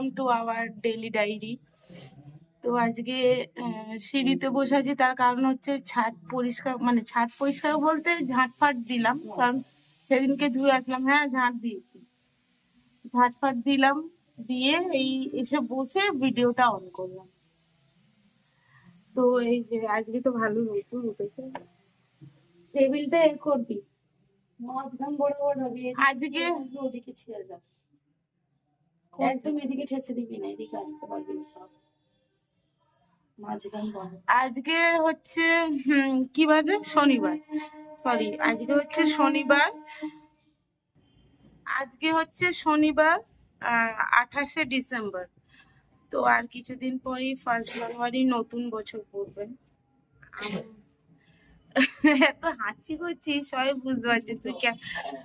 Welcome to our daily diary তো আজকে সিঁড়িতে বসে আছি তার কারণ হচ্ছে ছাদ পরিষ্কার মানে ছাদ পরিষ্কার বলতে ঝাঁট ফাট দিলাম কারণ সেদিনকে ধুয়ে আসলাম হ্যাঁ ঝাঁট দিয়েছি। ঝাঁট ফাট দিলাম দিয়ে এই এসে বসে ভিডিওটা অন করলাম। তো এই যে আজকে তো ভালো রোদ উঠেছে। টেবিলটা এ করবি। আজকে একটু ওদিকে ছেড়ে দাও একদম এদিকে ঠেসে দিবি না এদিকে আসতে পারবি না আজকে হচ্ছে কি বার? শনিবার। সরি আজকে হচ্ছে শনিবার। আজকে হচ্ছে শনিবার আঠাশে ডিসেম্বর। তো আর কিছুদিন পরেই ফার্স্ট জানুয়ারি নতুন বছর পড়বে। এত হাঁচি করছিস, সবাই বুঝতে পারছি তুই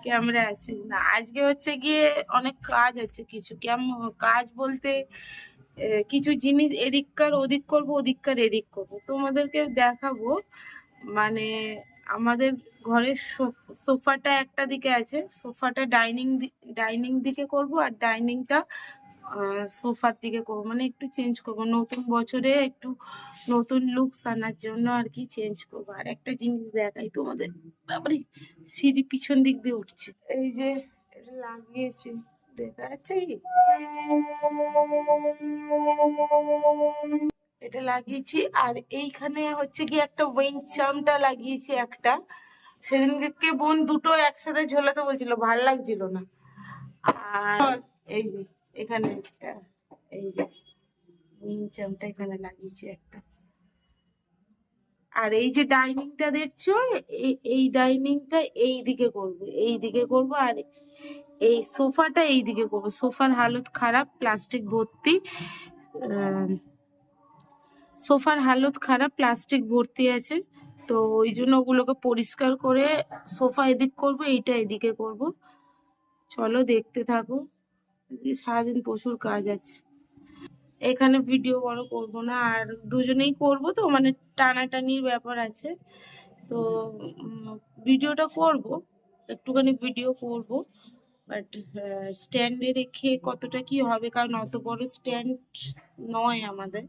ক্যামেরা আসছিস না। আজকে হচ্ছে গিয়ে অনেক কাজ আছে কিছু, কেমন কাজ বলতে কিছু জিনিস এদিককার ওদিক করব ওদিককার এদিক করব। তোমাদেরকে দেখাবো মানে আমাদের ঘরের সোফাটা একটা দিকে আছে, সোফাটা ডাইনিং ডাইনিং দিকে করব আর ডাইনিংটা সোফার দিকে করব। মানে একটু চেঞ্জ করব। নতুন বছরে একটু নতুন লুকস আনার জন্য আর কি চেঞ্জ করব। আর একটা জিনিস দেখাই তোমাদের। তারপরে সিঁড়ি পিছন দিক দিয়ে উঠছে। এই যে লাগিয়েছে। দেখা যাচ্ছে কি? এটা লাগিয়েছি। আর এইখানে হচ্ছে কি একটা উইং চামটা লাগিয়েছি একটা। সেদিনকে বোন দুটো একসাথে ঝোলাতে বলছিল। ভালো লাগছিল না। আর এই যে এখানে একটা, এই যে চামটা এখানে লাগিয়েছি একটা। আর এই যে ডাইনিংটা দেখছ এই ডাইনিংটা এই দিকে করব এই দিকে করব, আর এই সোফাটা এই দিকে করব। সোফার হালত খারাপ প্লাস্টিক ভর্তি সোফার হালত খারাপ প্লাস্টিক ভর্তি আছে। তো ওই জন্য ওগুলোকে পরিষ্কার করে সোফা এদিক করব, এইটা এদিকে করব। চলো দেখতে থাকো। সারাদিন প্রচুর কাজ আছে। এখানে ভিডিও বড় করব না, আর দুজনেই করব তো মানে টানাটানির ব্যাপার আছে। তো ভিডিওটা করব, একটুখানি ভিডিও করব বাট স্ট্যান্ডে রেখে কতটা কি হবে, কারণ অত বড় স্ট্যান্ড নয় আমাদের।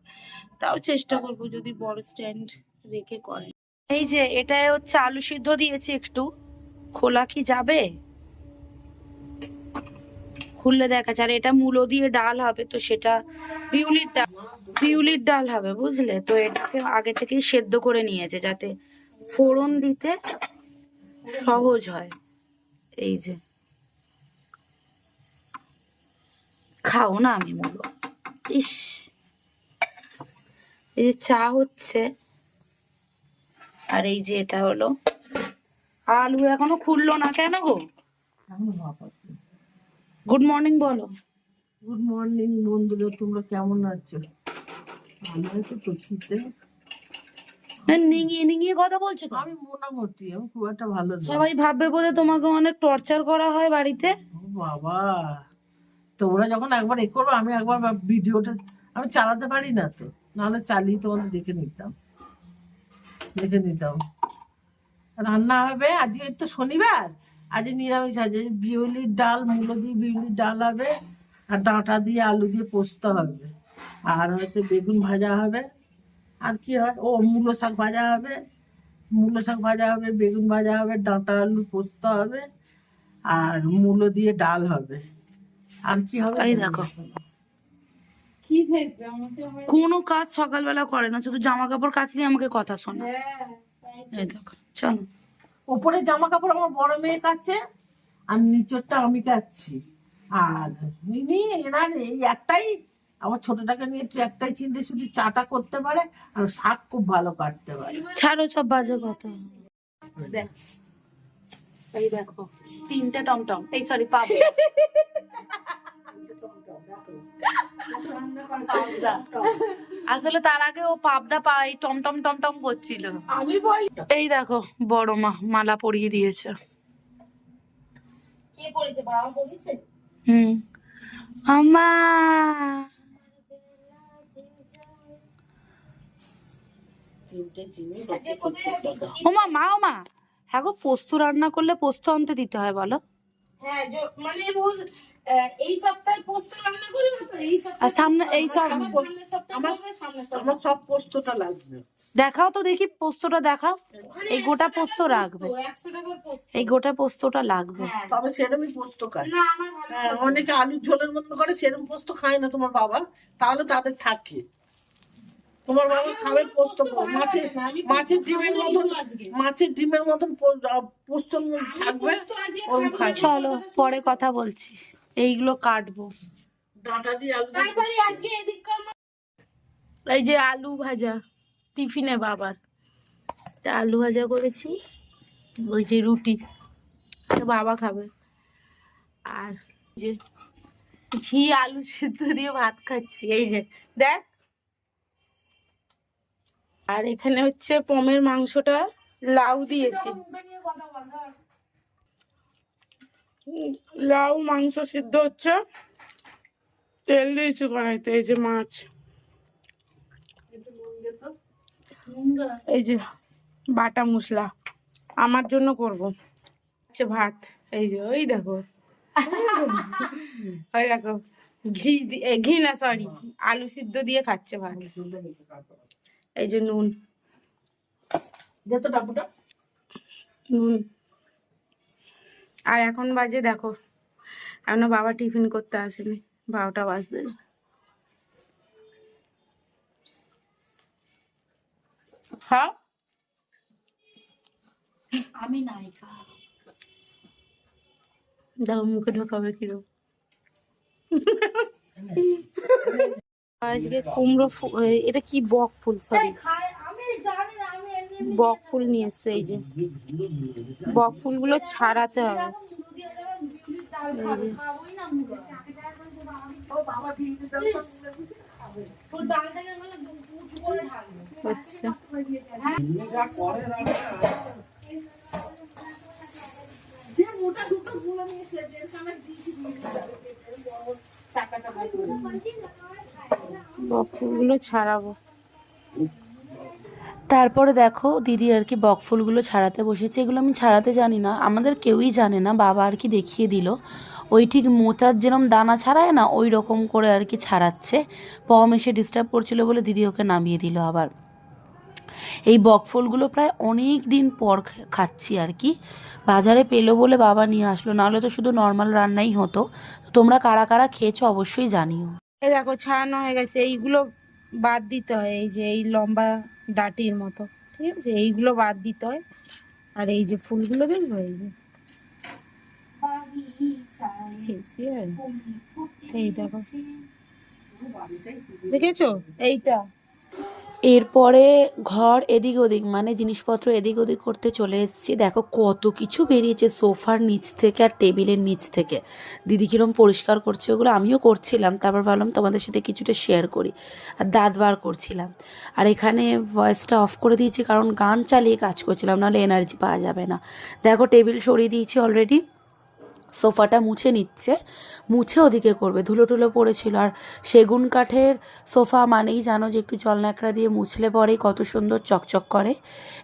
তাও চেষ্টা করব যদি বড় স্ট্যান্ড রেখে করে এই যে এটা হচ্ছে আলু সিদ্ধ দিয়েছি একটু। খোলা কি যাবে? খুললে দেখা আর এটা মূলো দিয়ে ডাল হবে তো সেটা বিউলির ডাল বিউলির ডাল হবে বুঝলে? তো এটাকে আগে থেকেই সেদ্ধ করে নিয়েছে যাতে ফোড়ন দিতে সহজ হয়। এই যে। খাও না আমি মূলো। ইস। এই যে চা হচ্ছে। আর এই যে এটা হলো আলু এখনও খুললো না কেন গো? গুড মর্নিং বলো। গুড মর্নিং বন্ধুরা তোমরা কেমন আছো? ভালো আছো তো শীতে? নিঙিয়ে নিঙিয়ে কথা বলছো তো আমি মোটামুটি আমি খুব একটা ভালো না সবাই ভাববে বোধহয় তোমাকে অনেক টর্চার করা হয় বাড়িতে। ও বাবা তোমরা যখন একবার এ করবে আমি একবার ভিডিওটা আমি চালাতে পারি না তো। নাহলে চালিয়ে তোমাদের দেখে নিতাম। দেখে নিতাম। রান্না হবে আজকে তো শনিবার। আজ নিরামিষ আছে বিউলির ডাল মূলো দিয়ে বিউলির ডাল হবে আর ডাঁটা দিয়ে আলু দিয়ে পোস্ত হবে। আর হয়তো বেগুন ভাজা হবে। আর কি হয়? ও মূলো শাক ভাজা হবে। মূলো শাক ভাজা হবে বেগুন ভাজা হবে ডাঁটা আলু পোস্ত হবে। আর মূলো দিয়ে ডাল হবে। আর কি হবে? দেখো। কি দেখবে? আমাকে আমার- কোনো কাজ সকালবেলা করে না শুধু জামা কাপড় কাচলে আমাকে কথা শোনা হ্যাঁ। এই দেখো চলো। ওপরে জামা কাপড় আমার বড় মেয়ে কাছে আর নিচরটা আমি কাচ্ছি। আর ইনি এনার এই একটাই আমার ছোটটাকে নিয়ে একটু একটাই চিনতে শুধু চাটা করতে পারে আর শাক খুব ভালো কাটতে পারে। ছাড়ো সব বাজে কথা। দেখ এই দেখো তিনটে টমটম। এই সরি পাবো আসলে তার আগে ও পাবদা পাই টমটম টমটম করছিল। আমি এই দেখো বড় মা মালা পরিয়ে দিয়েছে। কে বাবা হুম। আমা? ওমা মা ওমা হ্যাঁ গো পোস্ত রান্না করলে পোস্ত আনতে দিতে হয় বলো। হ্যাঁ মানে রোজ এই সপ্তাহে পোস্ত রান্না করি তো? এই সপ্তাহে সামনে- এই সব- আমার- সব পোস্তটা লাগবে। দেখাও তো দেখি পোস্তটা দেখাও। এই গোটা পোস্ত রাখবে। এই গোটা পোস্তটা লাগবে। হ্যাঁ। তবে সেরকমই পোস্ত খায়। না আমার ভালো হ্যাঁ। অনেকে আলুর ঝোলের মতন করে সেরকম পোস্ত খায় না তোমার বাবা। তাহলে তাদের থাকে। তোমার বাবা খাবে পোস্ত মাছের মাছের ডিমের মতন মাছের ডিমের মতন পো- পোস্ত থাকবে। চলো পরে কথা বলছি। এইগুলো কাটবো। এই যে আলু ভাজা টিফিনে বাবার। তা আলু ভাজা করেছি ওই যে রুটি। বাবা খাবে। আর যে ঘি আলু সিদ্ধ দিয়ে ভাত খাচ্ছি। এই যে দেখ। আর এখানে হচ্ছে পমের মাংসটা লাউ দিয়েছি। লাউ মাংস সিদ্ধ হচ্ছে। তেল দিয়েছি কড়াইতে এই যে মাছ। এই যে বাটা মশলা। আমার জন্য করব। হচ্ছে ভাত। এই যে ওই দেখো। ওই দেখো। ঘি ঘি না সরি আলু সিদ্ধ দিয়ে খাচ্ছে ভাত। এই যে নুন। নুন। আর এখন বাজে দেখো। এখনও বাবা টিফিন করতে আসেনি। বারোটা বাজতে যায়। হ্যাঁ? আমি নায়িকা। দেখো মুখে ঢোকাবে কিরম। আজকে কুমড়ো এটা কি বক ফুল সরি বক ফুল নিয়ে এসছে এই যে। বক ফুলগুলো ছাড়াতে হবে। আচ্ছা। বক ফুলগুলো ছাড়াবো। তারপরে দেখো দিদি আর কি বক ফুলগুলো ছাড়াতে বসেছে। এগুলো আমি ছাড়াতে জানি না। আমাদের কেউই জানে না, বাবা আর কি দেখিয়ে দিল। ওই ঠিক মোচার যেরকম দানা ছাড়ায় না, ওই রকম করে আর কি ছাড়াচ্ছে। পম এসে ডিস্টার্ব করছিল বলে দিদি ওকে নামিয়ে দিল আবার। এই বক ফুলগুলো প্রায় অনেক দিন পর খাচ্ছি আর কি। বাজারে পেল বলে বাবা নিয়ে আসলো। নাহলে তো শুধু নর্মাল রান্নাই হতো। তোমরা কারা কারা খেয়েছো অবশ্যই জানিও। দেখো, ছাড়ানো হয়ে গেছে। এইগুলো বাদ দিতে হয় এই যে এই লম্বা ডাটির মতো ঠিক আছে? এইগুলো বাদ দিতে হয়। আর এই যে ফুলগুলো দেখব এই যে। এই দেখো। দেখেছ? এইটা। এরপরে ঘর এদিক ওদিক মানে জিনিসপত্র এদিক ওদিক করতে চলে এসেছি। দেখো কত কিছু বেরিয়েছে সোফার নিচ থেকে আর টেবিলের নিচ থেকে। দিদি কিরম পরিষ্কার করছে ওগুলো আমিও করছিলাম, তারপর ভাবলাম তোমাদের সাথে কিছুটা শেয়ার করি। আর দাঁত বার করছিলাম। আর এখানে ভয়েসটা অফ করে দিয়েছি, কারণ গান চালিয়ে কাজ করছিলাম, নাহলে এনার্জি পাওয়া যাবে না। দেখো টেবিল সরিয়ে দিয়েছি অলরেডি সোফাটা মুছে নিচ্ছে, মুছে ওদিকে করবে। ধুলো টুলো পড়েছিল। আর সেগুন কাঠের সোফা মানেই জানো যে একটু জল ন্যাকড়া দিয়ে মুছলে পরেই কত সুন্দর চকচক করে।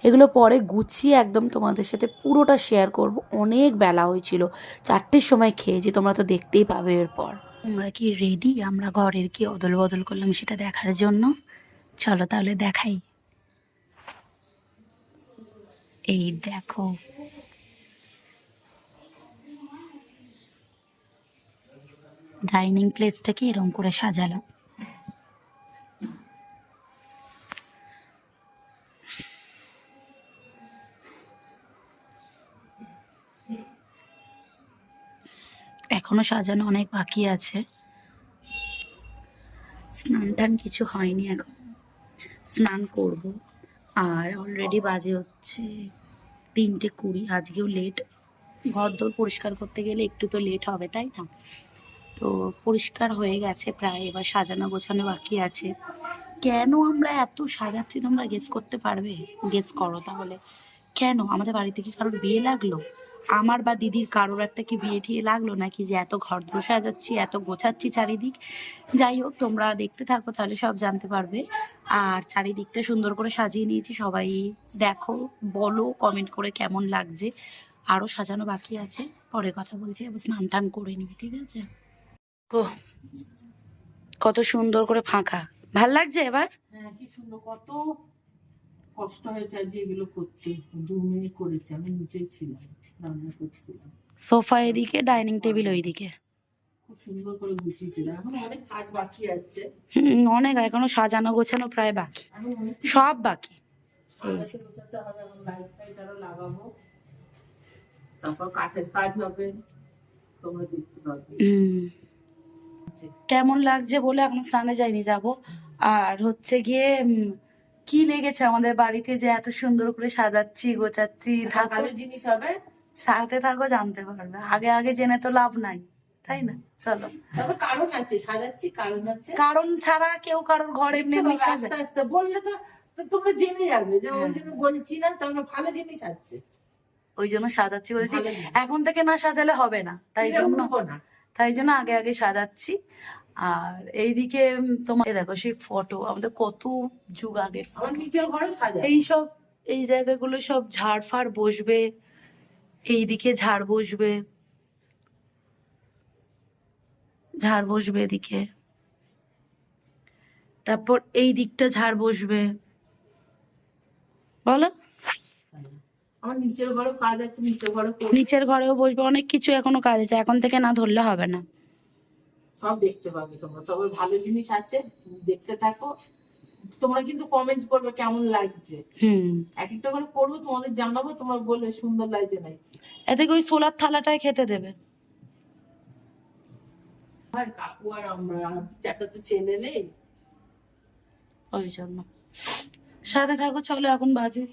এগুলো পরে গুছিয়ে একদম তোমাদের সাথে পুরোটা শেয়ার করব। অনেক বেলা হয়েছিল। চারটের সময় খেয়েছি, তোমরা তো দেখতেই পাবে এরপর। তোমরা কি রেডি আমরা ঘরের কি অদল বদল করলাম সেটা দেখার জন্য? চলো তাহলে দেখাই। এই দেখো। ডাইনিং প্লেসটাকে এরকম করে সাজালাম এখনও সাজানো অনেক বাকি আছে। স্নান টান কিছু হয়নি এখন। স্নান করব। আর অলরেডি বাজে হচ্ছে তিনটে কুড়ি। আজকেও লেট ঘর দোর পরিষ্কার করতে গেলে একটু তো লেট হবে, তাই না? তো পরিষ্কার হয়ে গেছে প্রায়, এবার সাজানো গোছানো বাকি আছে। কেন আমরা এত সাজাচ্ছি তোমরা গেস করতে পারবে? গেস করো তাহলে। কেন? আমাদের বাড়িতে কি কারোর বিয়ে লাগল? আমার বা দিদির কারোর একটা কি বিয়ে ঠিয়ে লাগল? নাকি যে এত ঘর ধরে সাজাচ্ছি, এত গোছাচ্ছি চারিদিক? যাই হোক, তোমরা দেখতে থাকো, তাহলে সব জানতে পারবে। আর চারিদিকটা সুন্দর করে সাজিয়ে নিয়েছি, সবাই দেখো, বলো কমেন্ট করে কেমন লাগছে। আরও সাজানো বাকি আছে, পরে কথা বলছি এবার স্নান টান করে নিই, ঠিক আছে? কত সুন্দর করে ফাঁকা। ভালো লাগছে এবার? হ্যাঁ কি সুন্দর কত কষ্ট হয়েছে আজ এগুলো করতে। দু মিনিট করেছি আমি নিচেই ছিলাম রান্না করছিলাম। সোফা এদিকে ডাইনিং টেবিল ওইদিকে। খুব সুন্দর করে গুছিয়েছিলাম এখন অনেক কাজ বাকি আছে। হুম অনেক এখনও সাজানো গোছানো প্রায় বাকি। সব বাকি। লাগাবো। তারপর কাঠের কাজ হবে তোমরা দেখতে পাবে। হুম কেমন লাগছে বলে এখনও স্নানে যাইনি যাব। আর হচ্ছে গিয়ে কি লেগেছে আমাদের বাড়িতে যে এত সুন্দর করে সাজাচ্ছি গোছাচ্ছি থাকো ভালো জিনিস হবে। সাথে থাকো জানতে পারবে। আগে আগে জেনে তো লাভ নাই তাই না? চলো। কারণ আছে সাজাচ্ছি কারণ আছে। কারণ ছাড়া কেউ কারোর ঘরে এমনি সাজে আস্তে আস্তে। বললে তো তোমরা জেনে যাবে যে ওই হ্যাঁ। জন্য বলছি না তাহলে ভালো জিনিস আছে। ওই জন্য সাজাচ্ছি বলেছি। এখন থেকে না সাজালে হবে না তাই জন্য না। তাই জন্য আগে আগে সাজাচ্ছি। আর এইদিকে তোমার দেখো সেই ফটো আমাদের কত যুগ আগের photo। আমার নিচের ঘরে সাজা এই সব এই জায়গাগুলো সব ঝাড় ফাড় বসবে এইদিকে ঝাড় বসবে। ঝাড় বসবে এদিকে। তারপর এই দিকটা ঝাড় বসবে। বলো? আমার নিচের ঘরে কাজ আছে নিচের ঘরে নিচের ঘরেও বসবে অনেক কিছু এখনও কাজ আছে এখন থেকে না ধরলে হবে না। সব দেখতে পাবে তোমরা। তবে ভালো জিনিস আছে দেখতে থাকো। তোমরা কিন্তু কমেন্ট করবে কেমন লাগছে। হুম। এক একটা করে করব তোমাদের জানাব তোমরা বলবে সুন্দর লাগছে নাকি। এতে ওই সোলার থালাটাই খেতে দেবে? ভাই কাকু আর আমরা একটা তো ছেলে নেই। ওই জন্য। সাথে থাকো চলো এখন বাজে।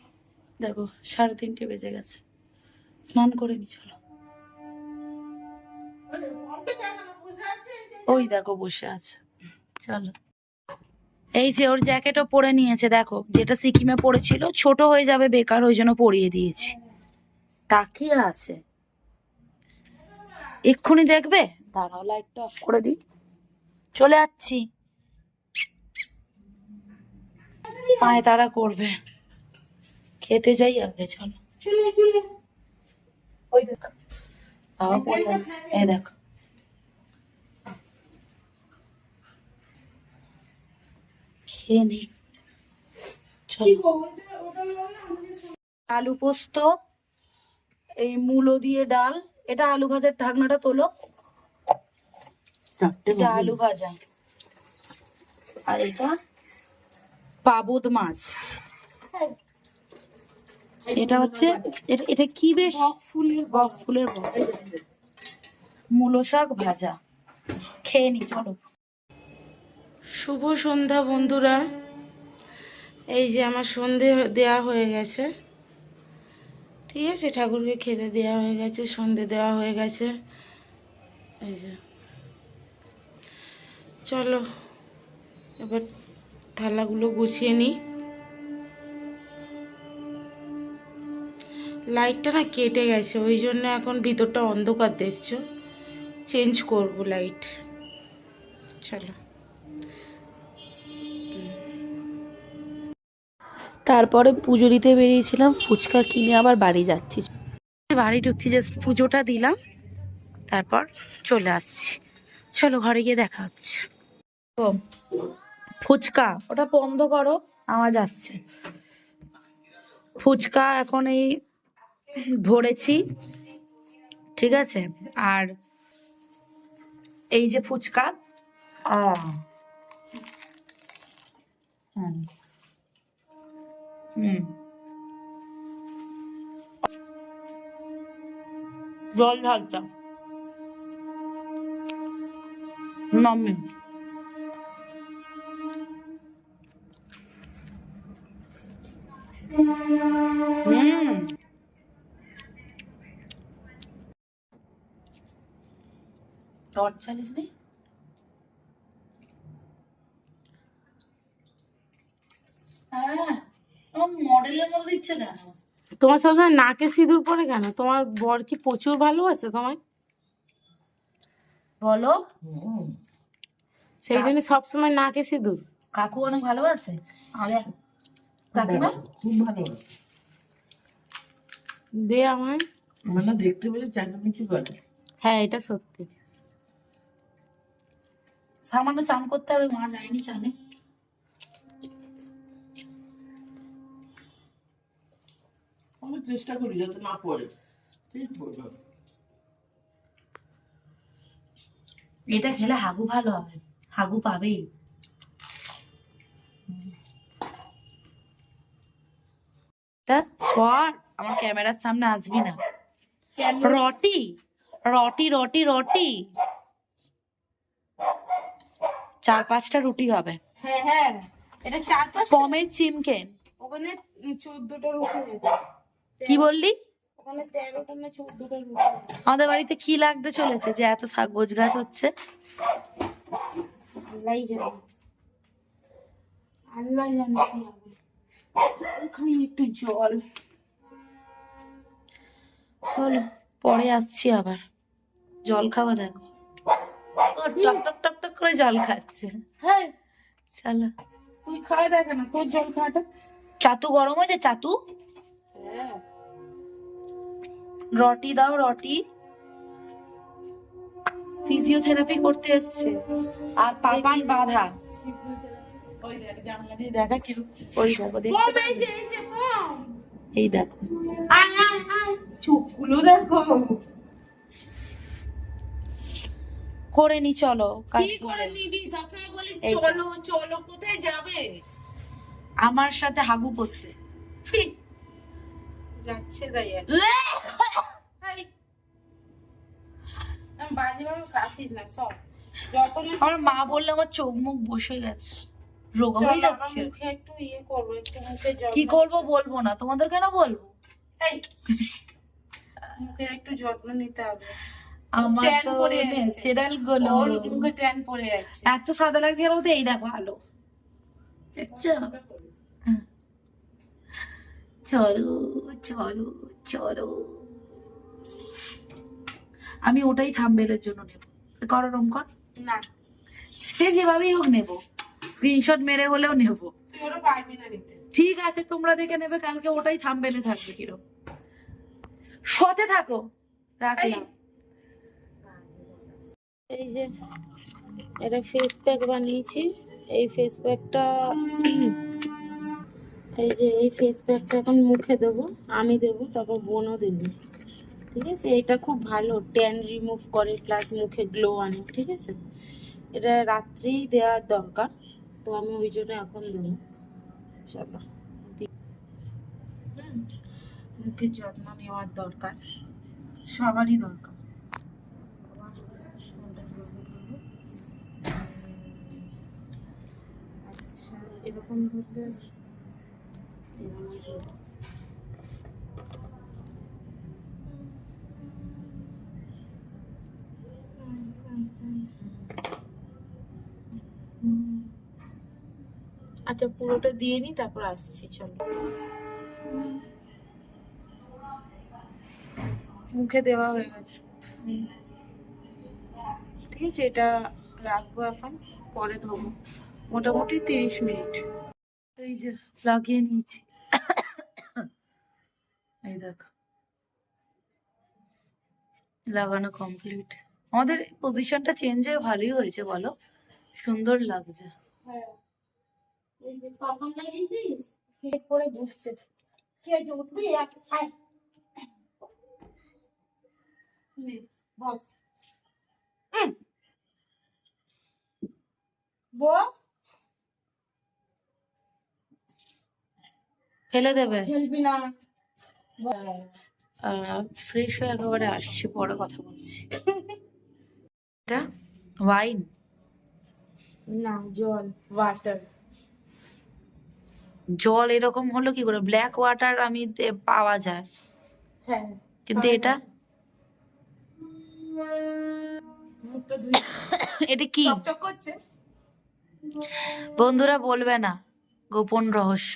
দেখো, সাড়ে তিনটে বেজে গেছে। স্নান করে নি, চলো। ওই দেখো, বসে আছে। চলো। এই যে ওর জ্যাকেটও পরে নিয়েছে, দেখো, যেটা সিকিমে পড়েছিল, ছোট হয়ে যাবে বেকার, ওই জন্য পরিয়ে দিয়েছি। তাকিয়ে আছে। এক্ষুনি দেখবে? দাঁড়াও, লাইটটা অফ করে দিই। চলে যাচ্ছি। পায়ে তারা করবে। খেতে যাই আগে চলো। চলে চলে। ওই দেখো। বাবা পড়ে যাচ্ছে। এই দেখো। খেয়ে নি। আলু পোস্ত এই মূলো দিয়ে ডাল। এটা আলু ভাজার ঢাকনাটা তোলো। এটা আলু ভাজা। আর এটা পাবদ মাছ। এটা হচ্ছে, এটা কি বেশ? বক ফুলের বক শাক ভাজা। খেয়ে নি, চলো। শুভ সন্ধ্যা, বন্ধুরা। এই যে আমার সন্ধে দেয়া হয়ে গেছে। ঠিক আছে, ঠাকুরকে খেতে দেওয়া হয়ে গেছে, সন্ধে দেওয়া হয়ে গেছে। এই যে। চলো, এবার থালাগুলো গুছিয়ে নিই। লাইটটা না কেটে গেছে ওই জন্য এখন ভিতরটা অন্ধকার দেখছ। চেঞ্জ করব লাইট চলো। তারপরে পুজো দিতে বেরিয়েছিলাম ফুচকা কিনে আবার বাড়ি যাচ্ছি। বাড়ি ঢুকছি জাস্ট পুজোটা দিলাম তারপর চলে আসছি। চলো ঘরে গিয়ে দেখা হচ্ছে। ও ফুচকা ওটা বন্ধ করো আওয়াজ আসছে। ফুচকা এখন এই ভরেছি। ঠিক আছে? আর এই যে ফুচকা হুম। জল ঢালতাম মাম্মি হুম টর্চ চালিস নি তোমার সবসময় নাকে সিঁদুর পরে কেন? তোমার বর কি প্রচুর ভালোবাসে তোমায়? বলো। সেই জন্য সবসময় নাকে সিঁদুর। কাকু অনেক ভালোবাসে? কাকিমা খুব দে আমায়। মানে দেখতে পেলে চেঁচামেচি করে। হ্যাঁ এটা সত্যি। সামান্য চান করতে হবে মা যায়নি চানে। আমি চেষ্টা করি যাতে না পড়ে। ঠিক পড়বে এটা খেলে হাগু ভালো হবে হাগু পাবেই। সর আমার ক্যামেরার সামনে আসবি না। রটি রটি রটি রটি। চার পাঁচটা রুটি হবে। হ্যাঁ হ্যাঁ। এটা চার পাঁচ পমের চিমকেন ওখানে চোদ্দটা রুটি হয়েছে কি বললি? ওখানে তেরোটা না চোদ্দটা রুটি আমাদের বাড়িতে কি লাগতে চলেছে যে এত শাক গোছ গাছ হচ্ছে? আল্লাহ জানে। আল্লাহ জানে কি হবে। খাই একটু জল। চলো পরে আসছি আবার। জল খাওয়া দেখো। টক টক টক করে জল খাচ্ছে। হ্যাঁ। চলো তুই খাওয়া দেখে না তোর জল খাওয়াটা। চাতু গরম হয়েছে চাতু? হ্যাঁ। রটি দাও রটি। ফিজিওথেরাপি করতে এসছে। আর পাপান বাধা। ওই দেখ জানলা দিয়ে করে নি চলো কি করে নিবি? সবসময় বলিস চলো চলো কোথায় যাবে? আমার সাথে হাগু করতে যাচ্ছে তাই আমার মা বললে আমার চোখ মুখ বসে গেছে। রোগা হয়ে যাচ্ছে। মুখে একটু ইয়ে করব একটু মুখে কি করব বলব না? তোমাদের কেন বলব? মুখে একটু যত্ন নিতে হবে। আমার তো ন্যাচারালগুলো। মুখে ট্যান পড়ে যাচ্ছে এত সাদা লাগছে কেন এই দেখো আলো। দেখছ চলো চলো চলো। আমি ওটাই থাম্বেলের জন্য নেব। কর রম কর না। সে যেভাবেই হোক নেব। স্ক্রিনশট মেরে হলেও নেব। ঠিক আছে তোমরা দেখে নেবে কালকে ওটাই থাম্বেলে থাকবে কিরম। সতে থাকো। রাখলাম। এই যে এটা ফেস প্যাক বানিয়েছি। এই ফেস প্যাকটা এই যে এই ফেস প্যাকটা এখন মুখে দেবো, আমি দেবো, তারপর বোনও দেবে। ঠিক আছে? এটা খুব ভালো ট্যান রিমুভ করে প্লাস মুখে গ্লো আনে, ঠিক আছে? এটা রাত্রেই দেওয়ার দরকার, তো আমি ওই জন্য এখন দেবো। চলো মুখের যত্ন নেওয়ার দরকার, সবারই দরকার ফোনটা close এ ধরবো। আচ্ছা আচ্ছা পুরোটা দিয়ে নি, তারপর আসছি, চলো। মুখে দেওয়া হয়ে গেছে। ঠিক আছে, এটা রাখব এখন, পরে ধোবো। মোটামুটি তিরিশ মিনিট। এই যে লাগিয়ে নিয়েছি। এই দেখো। লাগানো কমপ্লিট আমাদের পজিশনটা চেঞ্জ হয়ে ভালোই হয়েছে বলো? সুন্দর লাগছে। হ্যাঁ। এই যে পাপন লাগিয়েছিস হেড করে ঘুরছে কে আছে উঠবি এক আয় নে, বস হুম। বস ফেলে দেবে? খেলবি না। ফ্রেশ হয়ে একেবারে আসছি পরে কথা বলছি। এটা ওয়াইন না জল ওয়াটার জল এরকম হলো কি করে? ব্ল্যাক ওয়াটার আমি পাওয়া যায়। হ্যাঁ কিন্তু এটা? এটা কি? করছে। বন্ধুরা বলবে না গোপন রহস্য।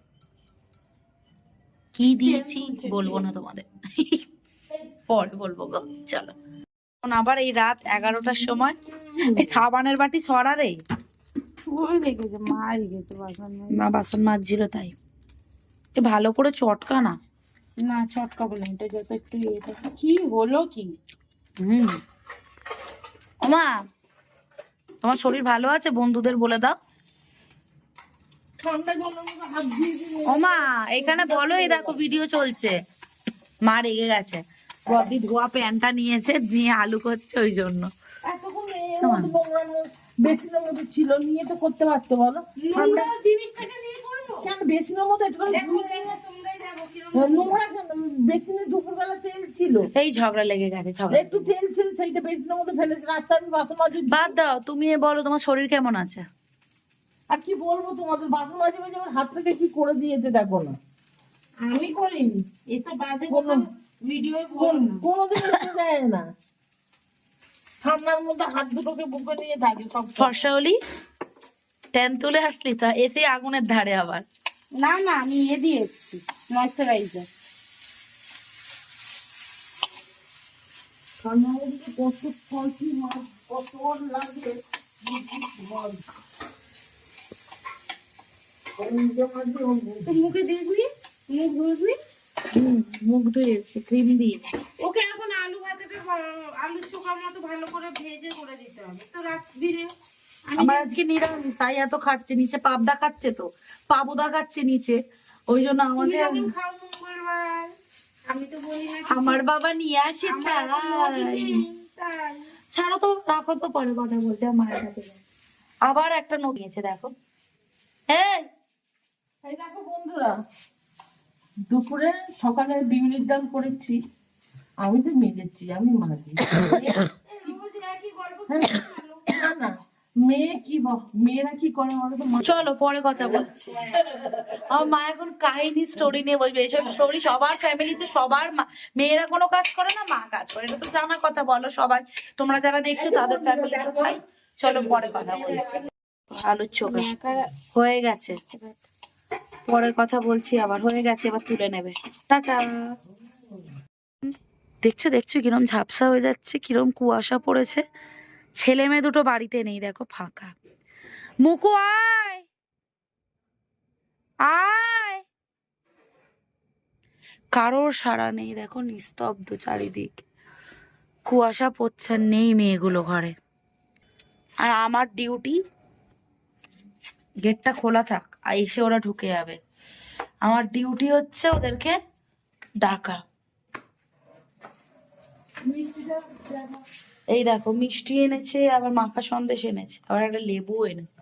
কি দিয়েছি বলব না তোমাদের। পরে বলব গো চলো। এখন আবার এই রাত এগারোটার সময়। এই সাবানের বাটি সরা রে। ওই মা বাসন মাজছিল তাই। ভালো করে চটকা না। না চটকা বলে এটা যত একটু ইয়ে কি হলো কি? হুম। ওমা তোমার শরীর ভালো আছে? বন্ধুদের বলে দাও ঠান্ডা জলের মধ্যে হাত দিয়ে দিলে ওমা এখানে বলো এই দেখো ভিডিও চলছে। মা রেগে গেছে। বদি ধোয়া প্যান্টটা নিয়েছে নিয়ে আলু করছে ওই জন্য। মধ্যে বেসিনের মধ্যে ছিল নিয়ে তো করতে পারতো বলো। ঠান্ডা জিনিসটাকে নিয়ে করব? কেন বেসিনের মধ্যে একটু হ্যাঁ, নোংরা কেন? বেসিনে দুপুরবেলা তেল ছিল। এই ঝগড়া লেগে গেছে ঝগড়া একটু তেল ছিল সেইটা বেসিনের মধ্যে ফেলেছে। রাস্তা আমি বাসন বাদ দাও তুমি বলো তোমার শরীর কেমন আছে? আর কি বলব তোমাদের? বাসন মাঝে মাঝে আমার হাত থেকে কি করে দিয়েছে দেখো না। আমি করিনি। এসব বাজে কোনো- ভিডিও কোনোদিন এসে দেয় না। ঠান্ডার মধ্যে হাত দুটোকে বুকে নিয়ে থাকে সব সময়। ফর্সা হলি ট্যান তুলে আসলি তা এসে আগুনের ধারে আবার। না না আমি এ দিয়ে এসছি ময়শ্চারাইজার ঠান্ডার মধ্যে কত লাগে। মুখে দেখবি মুখ হুম, মুখ ধুয়ে ক্রিম দিয়ে ওকে এখন আলু আলু মতো ভালো করে ভেজে করে দিতে হবে। তো রাত্রিরে আমার আজকে নিরামিষ তাই এত খাচ্ছে নিচে পাবদা খাচ্ছে তো। পাবুদা খাচ্ছে নিচে। ওই জন্য আমার বাবা নিয়ে আসে তাই। ছাড়ো তো রাখো তো পরে কথা বলতে আমার আবার একটা নোট নিয়েছে দেখো। এই! এই দেখো বন্ধুরা দুপুরে সকালে বিউলির ডাল করেছি। আমি তো আমি। না না মেয়ে কি মেয়েরা কি করে চলো পরে কথা বলছি। আমার মা এখন কাহিনী স্টোরি নিয়ে বলবে এইসব স্টোরি সবার ফ্যামিলিতে সবার মা- মেয়েরা কোনো কাজ করে না মা কাজ করে। এটা তো জানা কথা বলো সবাই। তোমরা যারা দেখছ তাদের ফ্যামিলিতে তাই চলো পরে কথা বলছি। আলুর চোখা হয়ে গেছে। পরে কথা বলছি, আবার হয়ে গেছে, এবার তুলে নেবে। টাটা। দেখছ দেখছ কিরম ঝাপসা হয়ে যাচ্ছে, কিরম কুয়াশা পড়েছে। ছেলে মেয়ে দুটো বাড়িতে নেই, দেখো ফাঁকা। মুকু, আয়! আয়! কারোর সাড়া নেই, দেখো নিস্তব্ধ চারিদিক। কুয়াশা পড়ছে নেই মেয়েগুলো ঘরে। আর আমার ডিউটি গেটটা খোলা থাক আর এসে ওরা ঢুকে যাবে। আমার ডিউটি হচ্ছে ওদেরকে ডাকা। এই দেখো মিষ্টি এনেছে আবার মাখা সন্দেশ এনেছে আবার একটা লেবু এনেছে।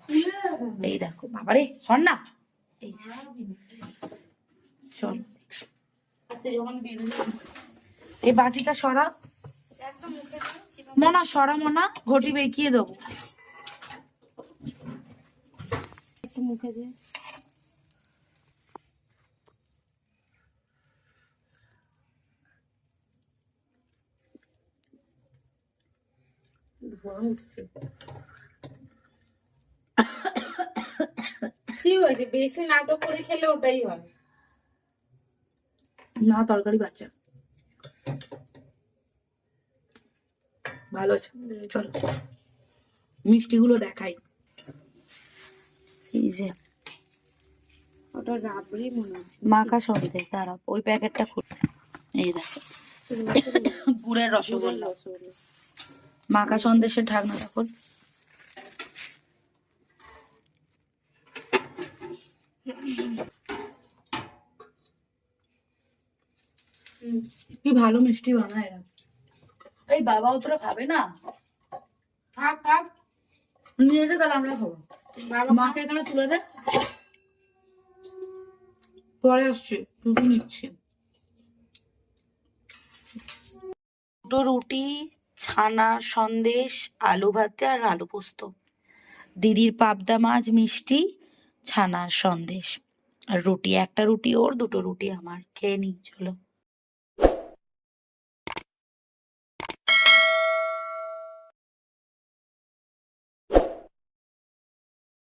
এই দেখো বাবারে শোন না। এই চল। এই বাটিটা সরা। মনা সরা মনা ঘটি বেঁকিয়ে দেবো। একটু মুখে দিয়ে। বেশি নাটক করে খেলে ওটাই না, তরকারি বাচ্চা। ভালো আছে। চলো। মিষ্টিগুলো দেখাই। এই যে। ওটা রাবড়ি মনে হচ্ছে। মাখা সন্দেশ ওই প্যাকেটটা খুল। এই দেখো। গুড়ের রসগোল্লা। মাখা সন্দেশের ঢাকনাটা খোল কি ভালো মিষ্টি বানায় এরা। এই বাবাও তোরা খাবে না? থাক থাক। নিয়ে যা তাহলে আমরা খাব। বাবা পরে আসছে রুটি নিচ্ছে। দুটো রুটি, ছানা, সন্দেশ, আলু ভাতে আর আলু পোস্ত। দিদির পাবদা মাছ মিষ্টি ছানার সন্দেশ। আর রুটি, একটা রুটি, ওর দুটো রুটি আমার। খেয়ে নি, চলো।